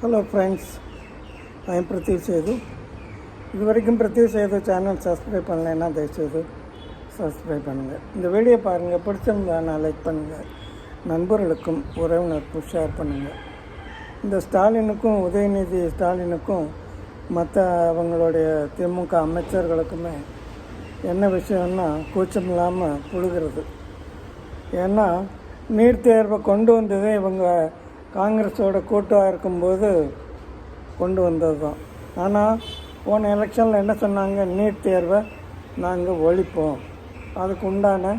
Hello friends I'm Pradeep Sethu இது வரைக்கும் Pradeep Setu channel subscribe பண்ணலைன்னா தயவுசெய்து சப்ஸ்கிரைப் பண்ணுங்கள் இந்த வீடியோ பாருங்கள் பிடிச்சிருந்தானா லைக் பண்ணுங்கள் நண்பர்களுக்கும் உறவினருக்கும் ஷேர் பண்ணுங்கள் இந்த ஸ்டாலினுக்கும் உதயநிதி ஸ்டாலினுக்கும் மற்ற அவங்களுடைய திமுக அமைச்சர்களுக்குமே என்ன விஷயம்னா கூச்சம் இல்லாமல் புழுகிறது. ஏன்னா நீட் தேர்வை கொண்டு வந்ததே இவங்க காங்கிரஸோட கூட்டாக இருக்கும்போது கொண்டு வந்தது தான் ஆனால் போன எலெக்ஷனில் என்ன சொன்னாங்க? நீட் தேர்வை நாங்கள் ஒழிப்போம். அதுக்கு உண்டான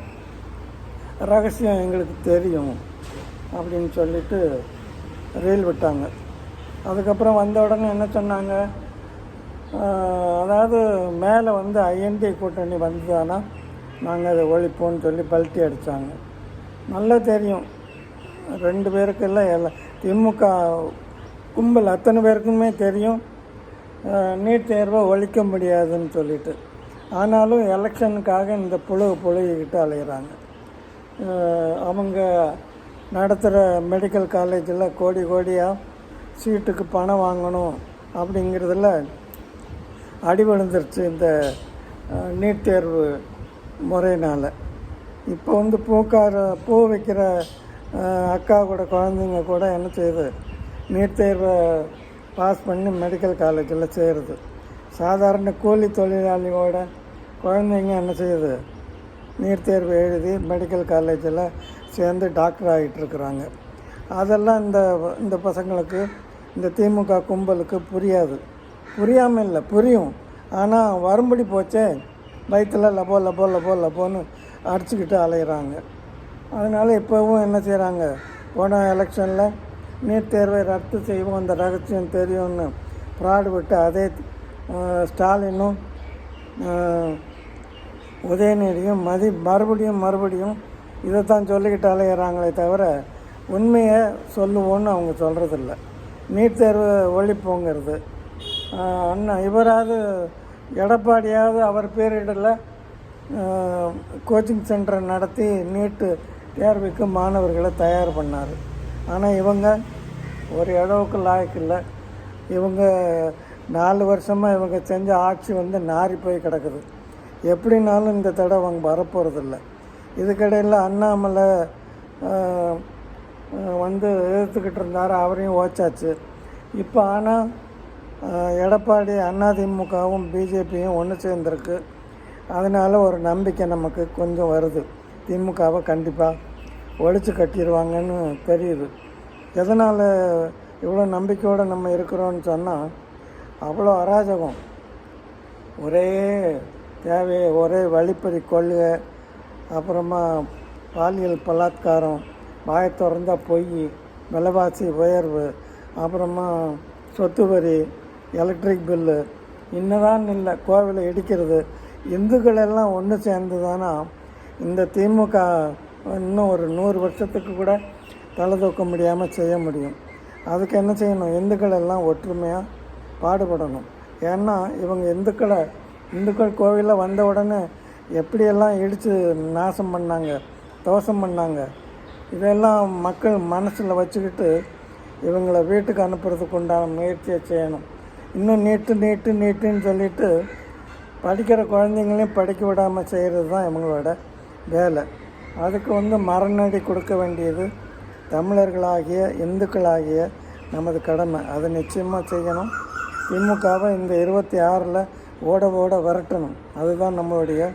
ரகசியம் எங்களுக்கு தெரியும் அப்படின்னு சொல்லிட்டு ரீல் விட்டாங்க. அதுக்கப்புறம் வந்த உடனே என்ன சொன்னாங்க? அதாவது மேலே வந்து ஐஎன்டி கூட்டணி வந்ததானா நாங்கள் அதை ஒழிப்போம்னு சொல்லி பல்ட்டி அடித்தாங்க நல்லா தெரியும். ரெண்டு பேருக்கெல்லாம் எல்லாம் திமுக கும்பல் அத்தனை பேருக்குமே தெரியும். நீட் தேர்வை ஒழிக்க முடியாதுன்னு சொல்லிட்டு. ஆனாலும் எலெக்ஷனுக்காக இந்த புழு புழுகிக்கிட்டு அலையிறாங்க. அவங்க நடத்துகிற மெடிக்கல் காலேஜில் கோடி கோடியாக சீட்டுக்கு பணம் வாங்கணும் அப்படிங்கிறதுல அடி விழுந்துருச்சு இந்த நீட் தேர்வு முறையினால். இப்போ வந்து பூக்கார பூ வைக்கிற அக்கா கூட குழந்தைங்க கூட என்ன செய்யுது? நீட் தேர்வை பாஸ் பண்ணி மெடிக்கல் காலேஜில் சேருது. சாதாரண கூலி தொழிலாளியோட குழந்தைங்க என்ன செய்யுது? நீட் தேர்வு எழுதி மெடிக்கல் காலேஜில் சேர்ந்து டாக்டர் ஆகிட்டு இருக்கிறாங்க. அதெல்லாம் இந்த இந்த பசங்களுக்கு இந்த திமுக கும்பலுக்கு புரியாது. புரியாமல் இல்லை புரியும். ஆனால் வரும்படி போச்சே வயிற்றுல லபோ லபோ லபோ லபோன்னு அடிச்சுக்கிட்டு அலையிறாங்க. அதனால் இப்போவும் என்ன செய்கிறாங்க போன எலெக்ஷனில் நீட் தேர்வை ரத்து செய்வோம் அந்த ரகசியம் தெரியும்னு ஃப்ராடு விட்டு அதே ஸ்டாலினும் உதயநிதியும் மதி மறுபடியும் மறுபடியும் இதை தான் சொல்லிக்கிட்டு அலையிறாங்களே தவிர உண்மையை சொல்லுவோன்னு அவங்க சொல்கிறதில்ல நீட் தேர்வு ஒழிப்போங்கிறது. அண்ணா இவராவது எடப்பாடியாவது அவர் பீரியடில் கோச்சிங் சென்டரை நடத்தி நீட்டு தேர்வுக்கு மாணவர்களை தயார் பண்ணார். ஆனால் இவங்க ஒரு இடவுக்கு லாய்க்கு இல்லை. இவங்க நாலு வருஷமாக இவங்க செஞ்ச ஆட்சி வந்து நாறி போய் கிடக்குது. எப்படினாலும் இந்த தடவை அவங்க வரப்போகிறதில்ல இதுக்கிடையில் அண்ணாமலை வந்து எதிர்த்துக்கிட்டு இருந்தார். அவரையும் ஓச்சாச்சு. இப்போ ஆனால் எடப்பாடி அதிமுகவும் பிஜேபியும் ஒன்று சேர்ந்துருக்கு. அதனால் ஒரு நம்பிக்கை நமக்கு கொஞ்சம் வருது. திமுகவை கண்டிப்பாக ஒழிச்சு கட்டிடுவாங்கன்னு தெரியுது. எதனால் இவ்வளோ நம்பிக்கையோடு நம்ம இருக்கிறோன்னு சொன்னால் அவ்வளோ அராஜகம். ஒரே தேவை ஒரே வழிப்பறி கொள்கை அப்புறமா பாலியல் பலாத்காரம் வாயை திறந்தா பொய் விலைவாசி உயர்வு அப்புறமா சொத்து வரி எலக்ட்ரிக் பில்லு இன்னதான் இல்லை கோவிலை இடிக்கிறது இந்துக்கள் எல்லாம் ஒன்று சேர்ந்து தானா இந்த திமுக இன்னும் ஒரு நூறு வருஷத்துக்கு கூட தலை தூக்க முடியாமல் செய்ய முடியும். அதுக்கு என்ன செய்யணும்? இந்துக்கள் எல்லாம் ஒற்றுமையாக பாடுபடணும். ஏன்னா இவங்க இந்துக்களை இந்துக்கள் கோவிலில் வந்த உடனே எப்படியெல்லாம் இடித்து நாசம் பண்ணாங்க தோசம் பண்ணாங்க இதெல்லாம் மக்கள் மனசில் வச்சுக்கிட்டு இவங்களை வீட்டுக்கு அனுப்புறதுக்கு உண்டான முயற்சியை செய்யணும். இன்னும் நீட்டு நீட்டு நீட்டுன்னு சொல்லிட்டு படிக்கிற குழந்தைங்களையும் படிக்க விடாமல் செய்கிறது தான் இவங்களோட வேலை. அதுக்கு வந்து மரணடி கொடுக்க வேண்டியது தமிழர்களாகிய இந்துக்களாகிய நமது கடமை. அதை நிச்சயமாக செய்யணும். திமுகவை இந்த இருபத்தி ஆறில் ஓட ஓட விரட்டணும். அதுதான் நம்மளுடைய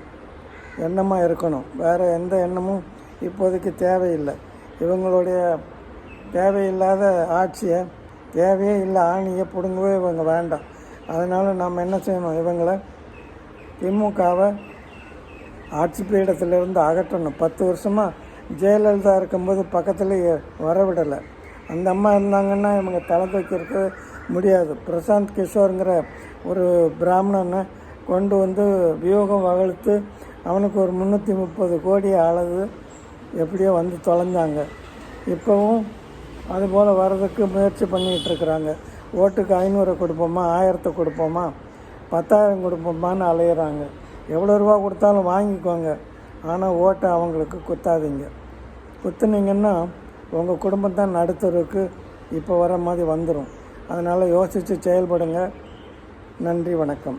எண்ணமாக இருக்கணும். வேறு எந்த எண்ணமும் இப்போதைக்கு தேவையில்லை. இவங்களுடைய தேவையில்லாத ஆட்சியை தேவையே இல்லை ஆணியை பிடுங்கவே இவங்க வேண்டாம். அதனால் நாம் என்ன செய்யணும்? இவங்களை திமுகவை ஆட்சி பீடத்திலிருந்து அகற்றணும் பத்து வருஷமாக ஜெயலலிதா இருக்கும்போது பக்கத்துலேயே வரவிடலை. அந்த அம்மா இருந்தாங்கன்னா இவங்க தலை தூக்கியிருக்க முடியாது. பிரசாந்த் கிஷோருங்கிற ஒரு பிராமணனை கொண்டு வந்து வியூகம் வகுத்து அவனுக்கு ஒரு முந்நூற்றி முப்பது கோடி அளவு எப்படியோ வந்து தொலைஞ்சாங்க. இப்போவும் அதுபோல் வர்றதுக்கு முயற்சி பண்ணிகிட்டு இருக்கிறாங்க. ஓட்டுக்கு ஐநூறு கொடுப்போமா? ஆயிரத்தை கொடுப்போமா? பத்தாயிரம் கொடுப்போமான்னு அலையிறாங்க. எவ்வளோ ரூபா கொடுத்தாலும் வாங்கிக்கோங்க. ஆனால் ஓட்டை அவங்களுக்கு குத்தாதீங்க. குத்துனீங்கன்னா உங்கள் குடும்பம் தான் நடுத்தருக்கு இப்போ வர மாதிரி வந்துடும் அதனால் யோசித்து செயல்படுங்க. நன்றி வணக்கம்.